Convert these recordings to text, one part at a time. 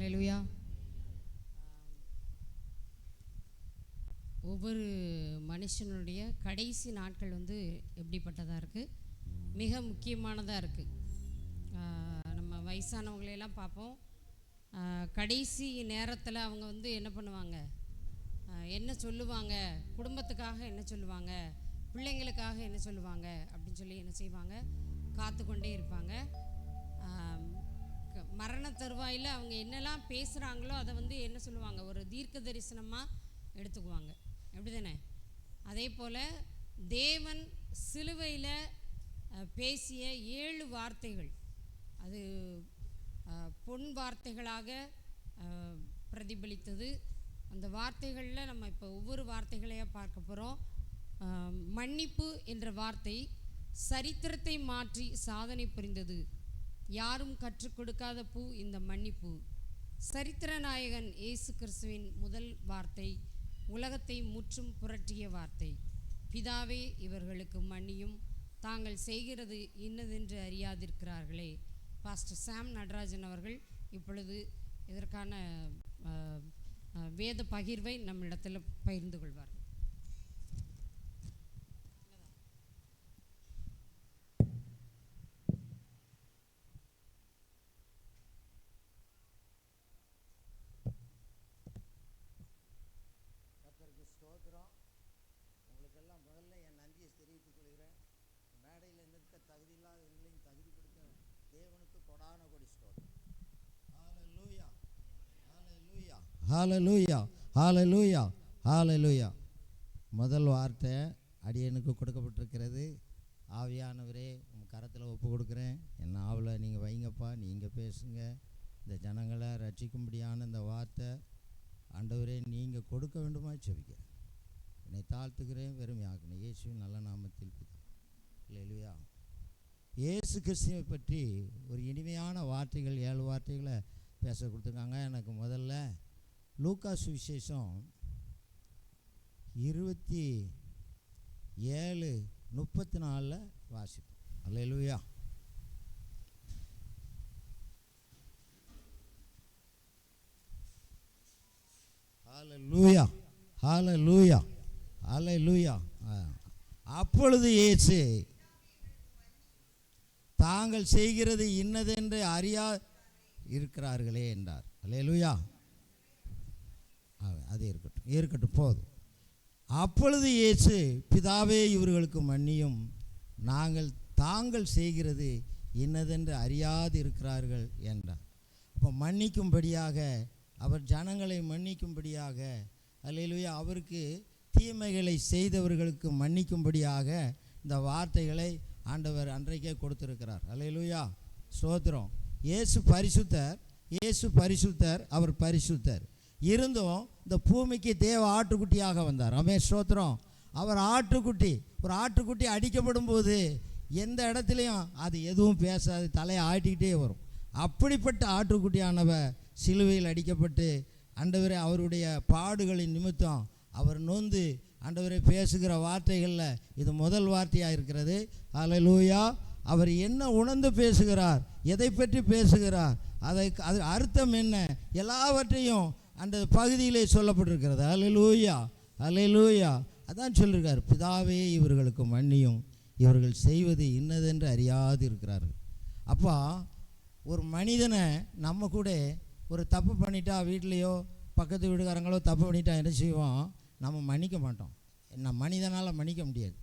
அலையலுயா ஒவ்வொரு மனுஷனுடைய கடைசி நாட்கள் வந்து எப்படிப்பட்டதாக இருக்குது மிக முக்கியமானதாக இருக்குது நம்ம வயசானவங்களையெல்லாம் பார்ப்போம். கடைசி நேரத்தில் அவங்க வந்து என்ன பண்ணுவாங்க? என்ன சொல்லுவாங்க? குடும்பத்துக்காக என்ன சொல்லுவாங்க? பிள்ளைங்களுக்காக என்ன சொல்லுவாங்க? அப்படின்னு சொல்லி என்ன செய்வாங்க? காத்து கொண்டே இருப்பாங்க மரண தருவாயில் அவங்க என்னெல்லாம் பேசுகிறாங்களோ அதை வந்து என்ன சொல்லுவாங்க? ஒரு தீர்க்க தரிசனமாக எடுத்துக்குவாங்க. எப்படி தானே அதே போல் தேவன் சிலுவையில் பேசிய ஏழு வார்த்தைகள். அது பொன் வார்த்தைகளாக பிரதிபலித்தது. அந்த வார்த்தைகளில் நம்ம இப்போ ஒவ்வொரு வார்த்தைகளையாக பார்க்க போகிறோம் மன்னிப்பு என்ற வார்த்தை சரித்திரத்தை மாற்றி சாதனை புரிந்தது. யாரும் கற்றுக் கொடுக்காத பூ இந்த மன்னிப்பு. சரித்திர நாயகன் இயேசு கிறிஸ்துவின் முதல் வார்த்தை உலகத்தை முற்றும் புரட்டிய வார்த்தை. பிதாவே இவர்களுக்கு மன்னியும். தாங்கள் செய்கிறது இன்னதென்று அறியாதிருக்கிறார்களே. பாஸ்டர் சாம் நடராஜன் அவர்கள் இப்பொழுது இதற்கான வேத பகிர்வை நம்மிடத்தில் பகிர்ந்து கொள்வார்கள் கர்த்தருக்கு ஸ்தோத்திரம் உங்களுக்கெல்லாம் முதல்ல என் நன்றியை தெரிவித்துக் கொள்கிறேன் மேடையில் நிற்க தகுதி இல்லாத எங்களையும் தகுதிப்படுத்த தேவனுக்கு கொடான கொடி ஸ்தோத்திரம் ஹalleluya ஹalleluya ஹalleluya. ஹalleluya ஹalleluya முதல் வார்த்தை அடியனுக்கு கொடுக்கப்பட்டிருக்கிறது. ஆவியானவரே உங்கள் கரத்தில் ஒப்பு கொடுக்குறேன். என் ஆவலை நீங்கள் வைங்கப்பா நீங்கள் பேசுங்க. இந்த ஜனங்களை ரட்சிக்கும்படியான இந்த வார்த்தை ஆண்டவரே நீங்கள் கொடுக்க வேண்டுமா செபிக்கிறேன். என்னை தாழ்த்துக்கிறேன் வெறுமையாக்கணும் இயேசுவின் நல்ல நாமத்தில் இல்லை இல்லையா இயேசு கிறிஸ்துவை பற்றி ஒரு இனிமையான வார்த்தைகள் ஏழு வார்த்தைகளை பேச கொடுத்துருக்காங்க. எனக்கு முதல்ல லூக்கா சுவிசேஷம் இருபத்தி ஏழு முப்பத்தி நாலில் வாசிப்போம் ஹால லூயா ஹலை லூயா அப்பொழுது இயேசு தாங்கள் செய்கிறது இன்னதென்று அறியா இருக்கிறார்களே என்றார். அல்லேலுயா அது இருக்கட்டும். இருக்கட்டும் போதும். அப்பொழுது இயேசு பிதாவே இவர்களுக்கு மன்னியும். நாங்கள் தாங்கள் செய்கிறது இன்னதென்று அறியாது இருக்கிறார்கள் என்றார். இப்போ மன்னிக்கும்படியாக அவர் ஜனங்களை மன்னிக்கும்படியாக அல்லையிலுயா அவருக்கு தீமைகளை செய்தவர்களுக்கு மன்னிக்கும்படியாக இந்த வார்த்தைகளை ஆண்டவர் அன்றைக்கே கொடுத்துருக்கிறார். அலையலூயா சோத்திரம் இயேசு பரிசுத்தர் இயேசு பரிசுத்தர் அவர் பரிசுத்தர். இருந்தும் இந்த பூமிக்கு தேவ ஆட்டுக்குட்டியாக வந்தார். ரமேஷ் சோத்திரம் அவர் ஆட்டுக்குட்டி ஒரு ஆட்டுக்குட்டி அடிக்கப்படும் போது எந்த இடத்துலையும் அது எதுவும் பேசாது தலையை ஆட்டிக்கிட்டே வரும். அப்படிப்பட்ட ஆட்டுக்குட்டியானவர் சிலுவையில் அடிக்கப்பட்டு ஆண்டவரே அவருடைய பாடுகளின் நிமித்தம் அவர் நொந்து ஆண்டவரை பேசுகிற வார்த்தைகளில் இது முதல் வார்த்தையாக இருக்கிறது. அல்லேலூயா அவர் என்ன உணர்ந்து பேசுகிறார்? எதை பற்றி பேசுகிறார்? அதை அது அர்த்தம் என்ன? எல்லாவற்றையும் அந்த பகுதியிலே சொல்லப்பட்டிருக்கிறது. அல்லேலூயா அல்லேலூயா அதான் சொல்லியிருக்கார் பிதாவே இவர்களுக்கு மன்னியும். இவர்கள் செய்வது இன்னதென்று அறியாது இருக்கிறார்கள் அப்போ ஒரு மனிதனை நம்ம கூட ஒரு தப்பு பண்ணிட்டா வீட்லேயோ பக்கத்து வீட்டுக்காரங்களோ தப்பு பண்ணிட்டா என்ன செய்வோம் நம்ம மன்னிக்க மாட்டோம். என்ன மனிதனால் மன்னிக்க முடியாது.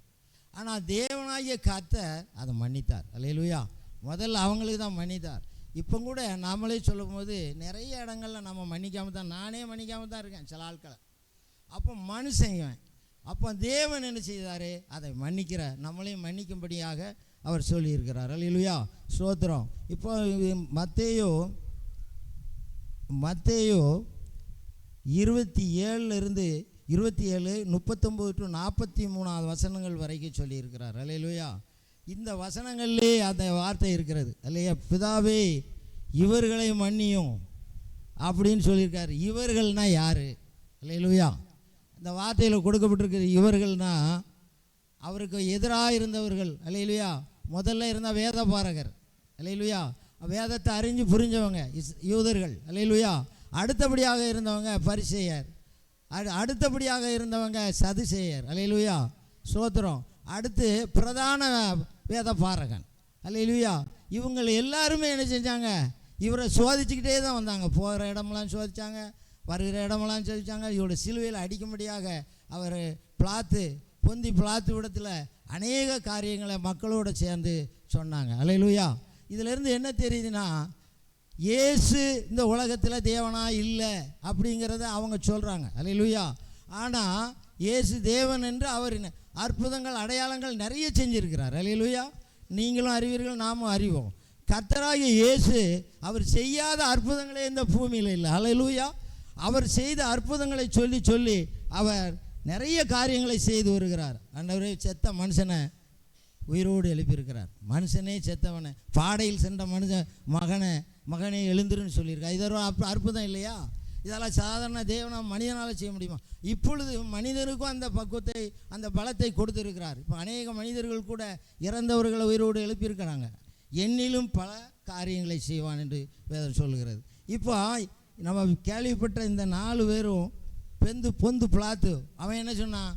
ஆனால் தேவனாகிய கர்த்தர் அதை மன்னித்தார். அல்லையிலுயா முதல்ல அவங்களுக்கு தான் மன்னித்தார். இப்போ கூட நாமளே சொல்லும்போது நிறைய இடங்கள்ல நம்ம மன்னிக்காமல் தான் நானே மன்னிக்காமல் தான் இருக்கேன் சில ஆட்களை. அப்போ மனுஷன் அப்போ தேவன் என்ன செய்தார்? அதை மன்னிக்கிற நம்மளையும் மன்னிக்கும்படியாக அவர் சொல்லியிருக்கிறார். அல்லையிலுயா ஸ்தோத்திரம். இப்போ மத்தேயோ மத்தேயோ இருபத்தி ஏழுலேருந்து இருபத்தி ஏழு முப்பத்தொம்போது டு நாற்பத்தி மூணாவது வசனங்கள் வரைக்கும் சொல்லியிருக்கிறார். அல்லேலூயா இந்த வசனங்கள்லே அந்த வார்த்தை இருக்கிறது. இல்லையா பிதாவே இவர்களை மன்னியும் அப்படின்னு சொல்லியிருக்காரு. இவர்கள்னா யார்? அல்லேலூயா இந்த வார்த்தையில் கொடுக்கப்பட்டிருக்கிற இவர்கள்னா அவருக்கு எதிராக இருந்தவர்கள். அல்லையிலுயா முதல்ல இருந்த வேத பாரகர் அல்லையிலுயா வேதத்தை அறிஞ்சு புரிஞ்சவங்க இஸ் யூதர்கள். அல்லேலூயா அடுத்தபடியாக இருந்தவங்க பரிசெயர். அடு அடுத்தபடியாக இருந்தவங்க சதுசேயர். அலையிலுயா சோத்திரம் அடுத்து பிரதான வேத பாரகன் அலையிலுயா இவங்க எல்லாருமே என்ன செஞ்சாங்க? இவரை சோதிச்சுக்கிட்டே தான் வந்தாங்க. போகிற இடமெல்லாம் சோதித்தாங்க வருகிற இடமெல்லாம் சோதித்தாங்க இவரோட சிலுவையில் அடிக்கும்படியாக அவர் பிளாத்து பொந்தி பிளாத்து விடத்தில் அநேக காரியங்களை மக்களோட சேர்ந்து சொன்னாங்க. அலையிலுயா இதிலிருந்து என்ன தெரியுதுன்னா இயேசு இந்த உலகத்தில் தேவனா இல்லை அப்படிங்கிறத அவங்க சொல்கிறாங்க அல்லேலூயா ஆனால் இயேசு தேவன் என்று அவர் அற்புதங்கள் அடையாளங்கள் நிறைய செஞ்சுருக்கிறார். அல்லேலூயா நீங்களும் அறிவீர்கள் நாமும் அறிவோம். கர்த்தராகிய இயேசு அவர் செய்யாத அற்புதங்களே இந்த பூமியில் இல்லை. அலையலூயா அவர் செய்த அற்புதங்களை சொல்லி சொல்லி அவர் நிறைய காரியங்களை செய்து வருகிறார். அண்டவரே செத்த மனுஷனை உயிரோடு எழுப்பியிருக்கிறார். மனுஷனே செத்தவனை. பாடையில் சென்ற மனுஷன் மகனை மகனே எழுந்துருன்னு சொல்லியிருக்கார் இதோ அற்ப அற்புதம் இல்லையா? இதெல்லாம் சாதாரண தேவனா மனிதனால் செய்ய முடியுமா? இப்பொழுது மனிதருக்கும் அந்த பக்குவத்தை அந்த பலத்தை கொடுத்துருக்கிறார். இப்போ அநேக மனிதர்கள் கூட இறந்தவர்களை உயிரோடு எழுப்பியிருக்கிறாங்க. என்னிலும் பல காரியங்களை செய்வான் என்று வேதம் சொல்லுகிறது. இப்போ நம்ம கேள்விப்பட்ட இந்த நாலு பேரும் பெந்து பொந்து பிளாத்து அவன் என்ன சொன்னான்?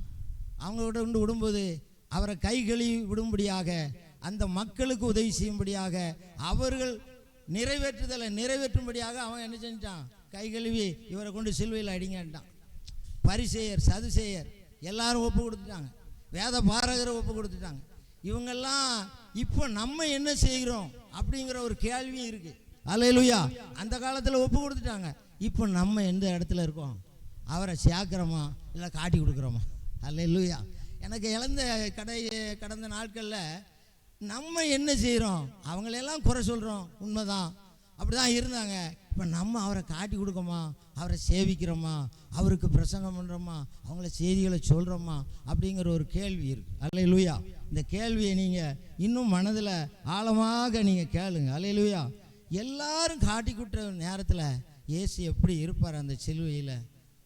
அவங்களோட கொண்டு விடும்போது அவரை கை கழுவி விடும்படியாக அந்த மக்களுக்கு உதவி செய்யும்படியாக அவர்கள் நிறைவேற்றுதலை நிறைவேற்றும்படியாக அவன் என்ன செஞ்சான் கை கழுவி இவரை கொண்டு சிலுவையில் அடிங்கன்ட்டான். பரிசேயர் சதுசேயர் எல்லாரும் ஒப்பு கொடுத்துட்டாங்க. வேத பாரகரை ஒப்பு கொடுத்துட்டாங்க. இவங்கெல்லாம் இப்போ நம்ம என்ன செய்கிறோம் அப்படிங்கிற ஒரு கேள்வியும் இருக்கு. அலையலுயா அந்த காலத்தில் ஒப்பு கொடுத்துட்டாங்க. இப்போ நம்ம எந்த இடத்துல இருக்கோம்? அவரை சேர்க்குறோமா? இல்லை காட்டி கொடுக்குறோமா? அல்ல இல்லையா எனக்கு இழந்த கடை கடந்த நாட்களில் நம்ம என்ன செய்கிறோம் அவங்களெல்லாம் குறை சொல்கிறோம் உண்மைதான். அப்படி தான் இருந்தாங்க. இப்போ நம்ம அவரை காட்டி கொடுக்கோமா? அவரை சேவிக்கிறோமா? அவருக்கு பிரசங்கம் பண்ணுறோமா அவங்கள செய்திகளை சொல்கிறோமா அப்படிங்கிற ஒரு கேள்வி இருக்கு. அல்லேலூயா. இந்த கேள்வியை நீங்கள் இன்னும் மனதில் ஆழமாக நீங்கள் கேளுங்க. அல்லேலூயா. எல்லாரும் காட்டி கொடுத்த நேரத்தில் இயேசு எப்படி இருப்பார்? அந்த சிலுவையில்?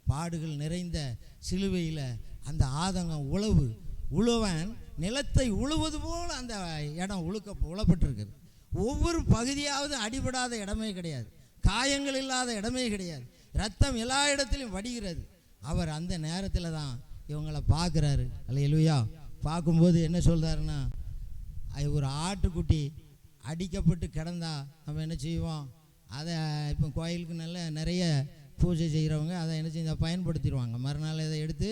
பாடுகள் நிறைந்த சிலுவையில் அந்த ஆதங்கம் உழவு உழுவன். நிலத்தை உழுவது போல் அந்த இடம் உழுக்க உழப்பட்டிருக்குது. ஒவ்வொரு பகுதியாவது அடிபடாத இடமே கிடையாது. காயங்கள் இல்லாத இடமே கிடையாது. ரத்தம் எல்லா இடத்துலையும் வடிகிறது. அவர் அந்த நேரத்தில் தான் இவங்களை பார்க்குறாரு. அல்ல எழுவியா பார்க்கும்போது என்ன சொல்கிறாருன்னா ஒரு ஆட்டுக்குட்டி அடிக்கப்பட்டு கிடந்தா நம்ம என்ன செய்வோம்? அதை இப்போ கோயிலுக்கு நல்ல நிறைய பூஜை செய்கிறவங்க அதை என்ன செஞ்சால் பயன்படுத்திடுவாங்க. மறுநாள் இதை எடுத்து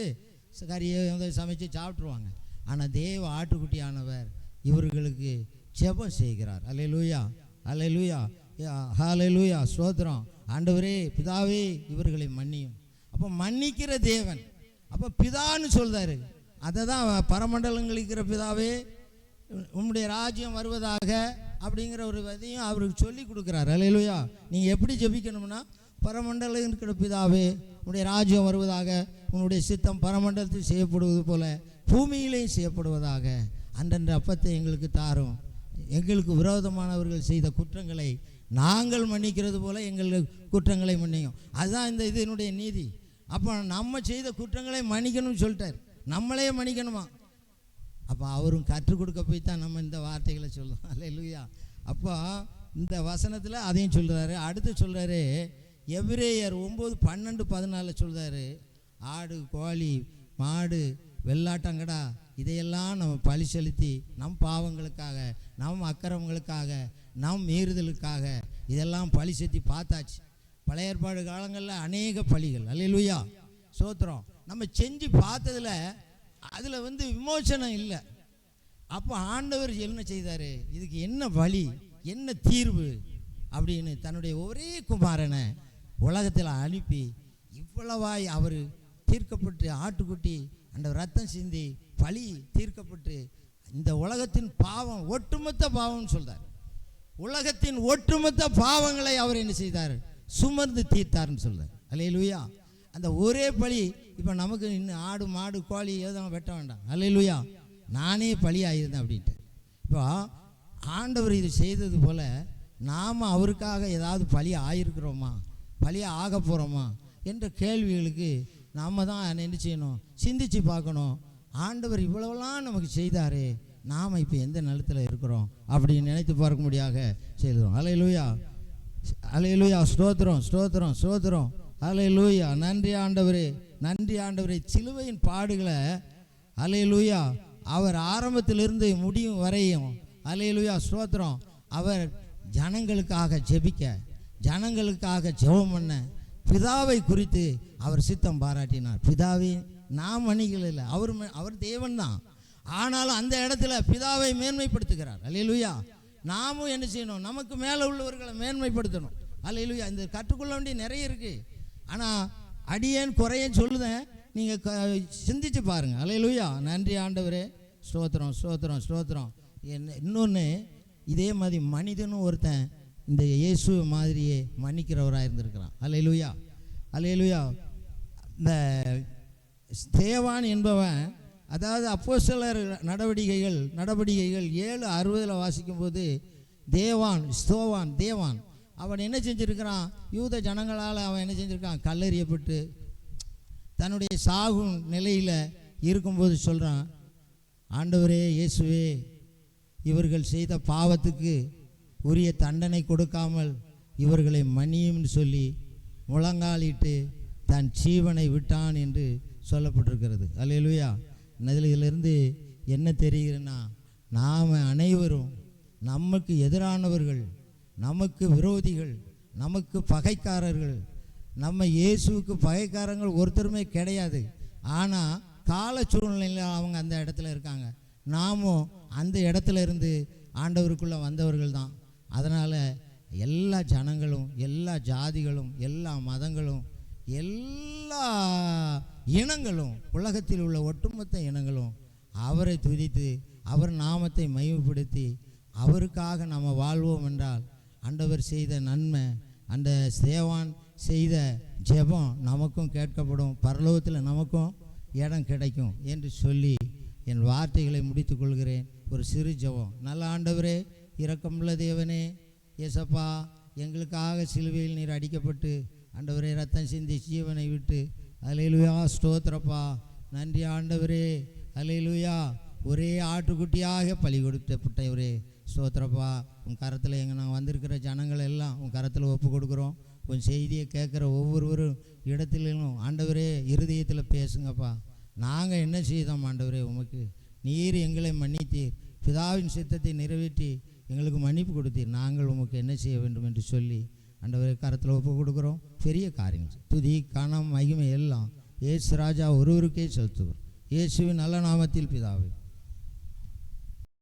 கறியை வந்து சமைச்சு சாப்பிட்ருவாங்க ஆனால் தேவ ஆட்டுக்குட்டியானவர் இவர்களுக்கு ஜெபம் செய்கிறார். அலை லூயா அலை லூயா ஹலை லூயா சோத்ரம் ஆண்டவரே பிதாவே இவர்களை மன்னியும். அப்போ மன்னிக்கிற தேவன். அப்போ பிதான்னு சொல்கிறாரு அதை தான் பரமண்டலங்கள் இருக்கிற பிதாவே உம்முடைய ராஜ்யம் வருவதாக அப்படிங்கிற ஒரு இதையும் அவருக்கு சொல்லி கொடுக்குறாரு. அலையிலுயா நீங்கள் எப்படி ஜெபிக்கணும்னா பரமண்டலம் இருக்கிற பிதாவே உன்னுடைய ராஜ்யம் வருவதாக உன்னுடைய சித்தம் பரமண்டலத்தில் செய்யப்படுவது போல பூமியிலேயும் செய்யப்படுவதாக அன்றன்ற அப்பத்தை எங்களுக்கு தாரும். எங்களுக்கு விரோதமானவர்கள் செய்த குற்றங்களை நாங்கள் மன்னிக்கிறது போல எங்கள் குற்றங்களை மன்னியும். அதுதான் இந்த இதனுடைய நீதி. அப்போ நம்ம செய்த குற்றங்களை மன்னிக்கணும்னு சொல்லிட்டார். நம்மளே மன்னிக்கணுமா? அப்போ அவரும் கற்றுக் கொடுக்க போய் தான் நம்ம இந்த வார்த்தைகளை சொல்லுவோம் இல்லையா அப்போ இந்த வசனத்தில் அதையும் சொல்கிறாரு அடுத்து சொல்கிறாரு எவ்ரேயர் ஒம்பது பன்னெண்டு பதினாலில் சொல்கிறாரு ஆடு கோழி மாடு வெள்ளாட்டங்கடா இதையெல்லாம் நம்ம பழி செலுத்தி நம் பாவங்களுக்காக நம் அக்கிரமங்களுக்காக நம் மீறுதலுக்காக இதெல்லாம் பழி செலுத்தி பார்த்தாச்சு. பழைய ஏற்பாடு காலங்களில் அநேக பழிகள். அல்லையா சோத்திரம். நம்ம செஞ்சு பார்த்ததுல அதில் வந்து விமோசனம் இல்லை. அப்போ ஆண்டவர் என்ன செய்தார்? இதுக்கு என்ன வழி? என்ன தீர்வு? அப்படின்னு தன்னுடைய ஒரே குமாரனை உலகத்தில் அனுப்பி இவ்வளவாய் அவர் தீர்க்கப்பட்டு ஆட்டுக்குட்டி அந்த ரத்தம் சிந்தி பழி தீர்க்கப்பட்டு இந்த உலகத்தின் பாவம் ஒட்டுமொத்த பாவம்னு சொல்கிறார் உலகத்தின் ஒட்டுமொத்த பாவங்களை அவர் என்ன செய்தார்? சுமர்ந்து தீர்த்தார்னு சொல்கிறார் அலையிலுயா அந்த ஒரே பழி இப்போ நமக்கு இன்னும் ஆடு மாடு கோழி எதுவும் வெட்ட வேண்டாம். அலையிலுயா நானே பழி ஆயிருந்தேன் அப்படின்ட்டு. இப்போ ஆண்டவர் இது செய்தது போல் நாம் அவருக்காக ஏதாவது பழி ஆயிருக்கிறோமா? பழியாக ஆக போகிறோமா என்ற கேள்விகளுக்கு நாம் தான் என்ன செய்யணும்? சிந்திச்சு பார்க்கணும். ஆண்டவர் இவ்வளவெல்லாம் நமக்கு செய்தாரே நாம் இப்போ எந்த நிலத்தில் இருக்கிறோம் அப்படின்னு நினைத்து பார்க்க முடியாக செய்கிறோம் லூயா ஸ்ரோத்திரம் ஸ்தோத்திரம் ஸ்தோத்திரம் ஸ்தோத்திரம். லூயா நன்றி ஆண்டவரே நன்றி ஆண்டவரே. சிலுவையின் பாடுகளை அலை லூயா அவர் ஆரம்பத்திலிருந்து முடியும் வரையும் அலையிலூயா ஸ்தோத்திரம். அவர் ஜனங்களுக்காக ஜெபிக்க ஜனங்களுக்காக ஜெபம் பண்ண பிதாவை குறித்து அவர் சித்தம் பாராட்டினார். பிதாவே நாம் மணிகள் இல்லை. அவர் ம- அவர் தேவன் தான் ஆனாலும் அந்த இடத்துல பிதாவை மேன்மைப்படுத்துகிறார். அலையலுயா நாமும் என்ன செய்யணும்? நமக்கு மேலே உள்ளவர்களை மேன்மைப்படுத்தணும். அலையலுயா இந்த கற்றுக்கொள்ள வேண்டிய நிறைய இருக்குது ஆனால் அடியேன் குறையேன்னு சொல்லுதேன் நீங்கள் க சிந்திச்சு பாருங்கள் அலையலுயா நன்றி ஆண்டவரே. ஸ்தோத்திரம் ஸ்தோத்திரம் ஸ்தோத்திரம். என்ன இன்னொன்று இதே மாதிரி மனிதனும் ஒருத்தன் இந்த இயேசு மாதிரியே மன்னிக்கிறவராக இருந்திருக்கிறான். அல்லேலூயா அல்லேலூயா இந்த தேவான் என்பவன் அதாவது அப்போ சிலர் நடவடிக்கைகள் நடவடிக்கைகள் ஏழு அறுபதில் வாசிக்கும்போது தேவான் ஸ்தோவான் தேவான். அவன் என்ன செஞ்சுருக்கிறான்? யூத ஜனங்களால் அவன் என்ன செஞ்சுருக்கான்? கல்லறியப்பட்டு தன்னுடைய சாகும் நிலையில் இருக்கும்போது சொல்கிறான் ஆண்டவரே இயேசுவே இவர்கள் செய்த பாவத்துக்கு உரிய தண்டனை கொடுக்காமல் இவர்களை மணியும் சொல்லி முழங்காலிட்டு தன் ஜீவனை விட்டான் என்று சொல்லப்பட்டிருக்கிறது. அல்லேலூயா. இதிலிருந்து என்ன தெரிகிறதுன்னா நாம் அனைவரும் நமக்கு எதிரானவர்கள் நமக்கு விரோதிகள் நமக்கு பகைக்காரர்கள் நம்ம இயேசுவுக்கு பகைக்காரங்கள் ஒருத்தருமே கிடையாது. ஆனால் கால சூழ்நிலையில் அவங்க அந்த இடத்துல இருக்காங்க. நாமும் அந்த இடத்துல இருந்து ஆண்டவருக்குள்ளே வந்தவர்கள் தான் அதனால் எல்லா ஜனங்களும் எல்லா ஜாதிகளும் எல்லா மதங்களும் எல்லா இனங்களும் உலகத்தில் உள்ள ஒட்டுமொத்த இனங்களும் அவரை துதித்து அவர் நாமத்தை மையப்படுத்தி அவருக்காக நாம் வாழ்வோம் என்றால் அண்டவர் செய்த நன்மை அந்த சேவான் செய்த ஜெபம் நமக்கும் கேட்கப்படும். பரலோகத்தில் நமக்கும் இடம் கிடைக்கும் என்று சொல்லி என் வார்த்தைகளை முடித்து கொள்கிறேன். ஒரு சிறு ஜெபம். நல்ல ஆண்டவரே இரக்கமுள்ள தேவனே ஏசப்பா எங்களுக்காக சிலுவையில் நீர் அடிக்கப்பட்டு ஆண்டவரே ரத்தம் சிந்தி ஜீவனை விட்டு அலையிலுயா ஸ்தோத்திரப்பா. நன்றி ஆண்டவரே அலையிலுயா ஒரே ஆட்டுக்குட்டியாக பலி கொடுத்தப்பட்டவரே ஸ்தோத்திரப்பா. உன் கரத்தில் எங்கே நாங்கள் வந்திருக்கிற ஜனங்கள் எல்லாம் உன் கரத்தில் ஒப்பு கொடுக்குறோம். உன் செய்தியை கேட்குற ஒவ்வொருவரும் இடத்துலையும் ஆண்டவரே இருதயத்தில் பேசுங்கப்பா. நாங்கள் என்ன செய்தோம் ஆண்டவரே உமக்கு? நீர் எங்களை மன்னித்தீர். பிதாவின் சித்தத்தை நிறைவேற்றி எங்களுக்கு மன்னிப்பு கொடுத்தீர். நாங்கள் உமக்கு என்ன செய்ய வேண்டும் என்று சொல்லி அண்டவரை கரத்தில் ஒப்பு கொடுக்குறோம். பெரிய காரியங்கள். துதி கணம் மகிமை எல்லாம் ஏசு ராஜா ஒருவருக்கே செலுத்துவோம் இயேசுவின் நல்ல நாமத்தில் பிதாவை.